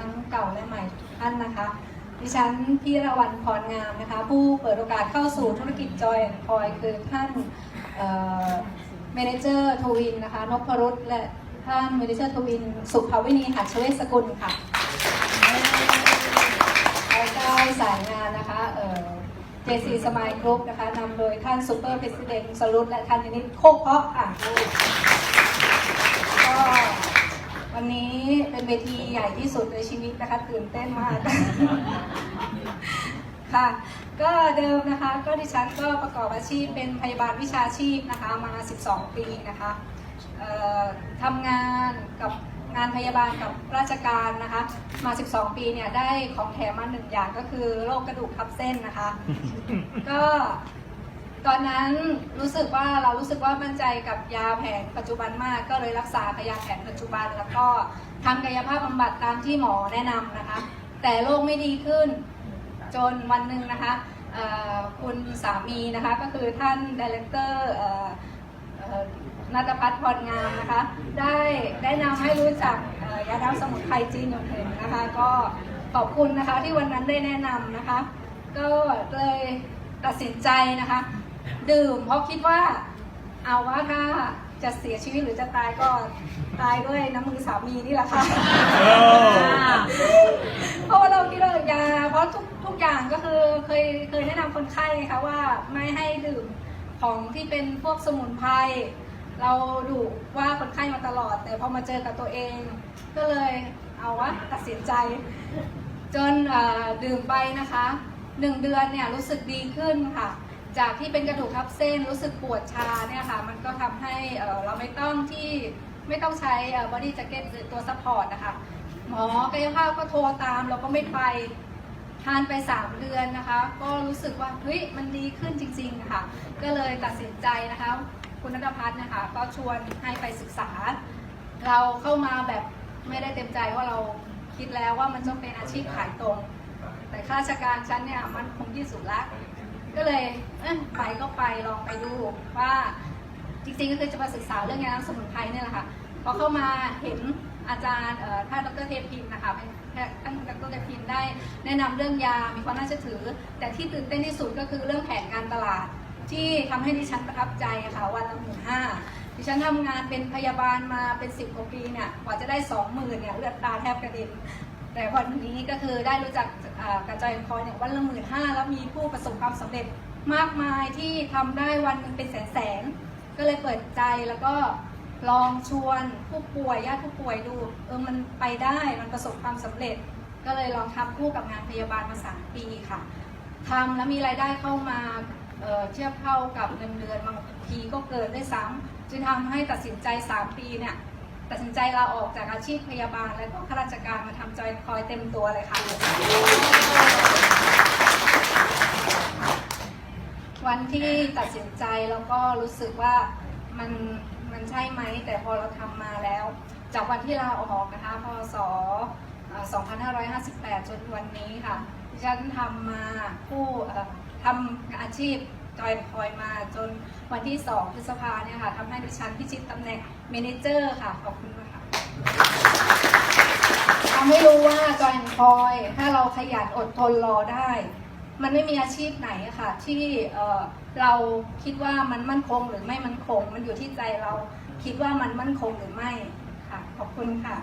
ทั้งเก่าและใหม่ทุกท่านนะคะ ดิฉันพี่ระวันพรงามนะคะ ผู้เปิดโอกาสเข้าสู่ธุรกิจจอยคอยคือท่านเมนเจอร์ทวินนะคะนพรุษและท่านเมนเจอร์ทวิน สุภาวินีหัชเวสกุลค่ะแล้วก็สายงานนะคะเอ่อ JC สมายกรุ๊ปนะคะนำโดยท่านซูเปอร์เพรสิดเนสรุตและท่านนิดโคกเพาะค่ะก็ วันนี้เป็นเวทีใหญ่ที่สุดในชีวิตนะคะตื่นเต้นมาก ค่ะ ก็เดิมนะคะก็ดิฉันก็ประกอบอาชีพเป็นพยาบาลวิชาชีพนะคะมา 12 ปีนะคะเอ่อทำงานกับงานพยาบาลกับราชการนะคะมา 12 ปีเนี่ยได้ของแถมมาหนึ่งอย่างก็คือโรคกระดูกทับเส้นนะคะ ก็ ตอนนั้นรู้สึกว่าเรารู้สึกว่ามั่นใจกับยาแผนปัจจุบันมากก็เลยรักษากับยาแผนปัจจุบัน แล้วก็ทำกายภาพบำบัดตามที่หมอแนะนำนะคะ แต่โรคไม่ดีขึ้น จนวันหนึ่งนะคะคุณสามีนะคะก็คือท่านดีเลกเตอร์นัตพัฒน์พรงามนะคะ ได้ได้นำให้รู้จักยาดำสมุนไพรจีนหยงเถิงนะคะ ก็ขอบคุณนะคะที่วันนั้นได้แนะนำนะคะ ก็เลยตัดสินใจนะคะ ดื่ม เพราะคิดว่า เอาว่าถ้าจะเสียชีวิตหรือจะตายก็ตายด้วยน้ำมือสามีนี่แหละค่ะเพราะว่าเราคิดว่ายาเพราะทุกทุกอย่างก็คือเคยเคยแนะนำคนไข้ค่ะว่าไม่ให้ดื่มของที่เป็นพวกสมุนไพรเราดูว่าคนไข้มาตลอด แต่พอมาเจอกับตัวเอง ก็เลยเอาวะตัดสินใจ จนเอ่อดื่มไปนะคะหนึ่งเดือนเนี่ยรู้สึกดีขึ้นค่ะ จากที่เป็นกระดูกทับเส้นรู้สึกปวดชาเนี่ยค่ะมันก็ทำให้เราไม่ต้องที่ไม่ต้องใช้บอดี้แจ็คเก็ตหรือตัวซัพพอร์ตนะคะหมอกายภาพก็โทรตามเราก็ไม่ไปทานไป 3 เดือนนะคะ ก็รู้สึกว่าเฮ้ยมันดีขึ้นจริงๆค่ะก็เลยตัดสินใจนะคะ คุณนัทพัฒน์นะคะ ก็ชวนให้ไปศึกษา เราเข้ามาแบบไม่ได้เต็มใจว่าเราคิดแล้วว่ามันต้องเป็นอาชีพขายตรง แต่ข้าราชการฉันเนี่ยมันคงที่สุดละ ก็เลยเอ้ยไปก็ไปลองไปดูว่าจริงๆก็คือจะมาศึกษาเรื่องยาน้ำสมุนไพรเนี่ยแหละค่ะพอเข้ามาเห็นอาจารย์เอ่อท่านดรเทพินนะคะเป็นท่านดรเทพินได้แนะนำเรื่องยา มีความน่าเชื่อถือ แต่ที่ตื่นเต้นที่สุดก็คือเรื่องแผนการตลาด ที่ทำให้ดิฉันประทับใจอะค่ะวันละหมื่นห้าดิฉันทำงานเป็นพยาบาลมาเป็นสิบกว่าปีเนี่ยกว่าจะได้สองหมื่นเนี่ยเลือดตาแทบกระเด็น แต่วันนี้ก็คือได้รู้จักกระจายคอยเนี่ยวันละหมื่นห้าแล้วมีผู้ประสบความสำเร็จมากมายที่ทำได้วันนึงเป็นแสนแสนก็เลยเปิดใจแล้วก็ลองชวนผู้ป่วยญาติผู้ป่วยดูเออมันไปได้มันประสบความสำเร็จ ก็เลยลองทำคู่กับงานพยาบาลมาสามปีค่ะทำแล้วมีรายได้เข้ามาเเทียบเท่ากับเงินเดือนบางทีก็เกินได้ซ้ำจึงทำให้ตัดสินใจ 3 ปีเนี่ย ตัดสินใจลาออกจากอาชีพพยาบาล และก็ข้าราชการมาทำจอยคอยเต็มตัวเลยค่ะ วันที่ตัดสินใจแล้วก็รู้สึกว่ามันมันใช่ไหม แต่พอเราทำมาแล้ว จากวันที่ลาออกนะคะพศ2558 จนวันนี้ค่ะ ดิฉันทำมาผู้ทำอาชีพ จอยคอยมาจนวันที่ 2 พฤษภาเนี่ยค่ะทำให้ดิฉันพิชิตตำแหน่งเมนเจอร์ค่ะ ขอบคุณค่ะทำให้รู้ว่าจอยคอย ถ้าเราขยันอดทนรอได้ มันไม่มีอาชีพไหนค่ะ ที่เราคิดว่ามันมั่นคงหรือไม่มั่นคง มันอยู่ที่ใจเราคิดว่ามันมั่นคงหรือไม่ค่ะ ขอบคุณค่ะ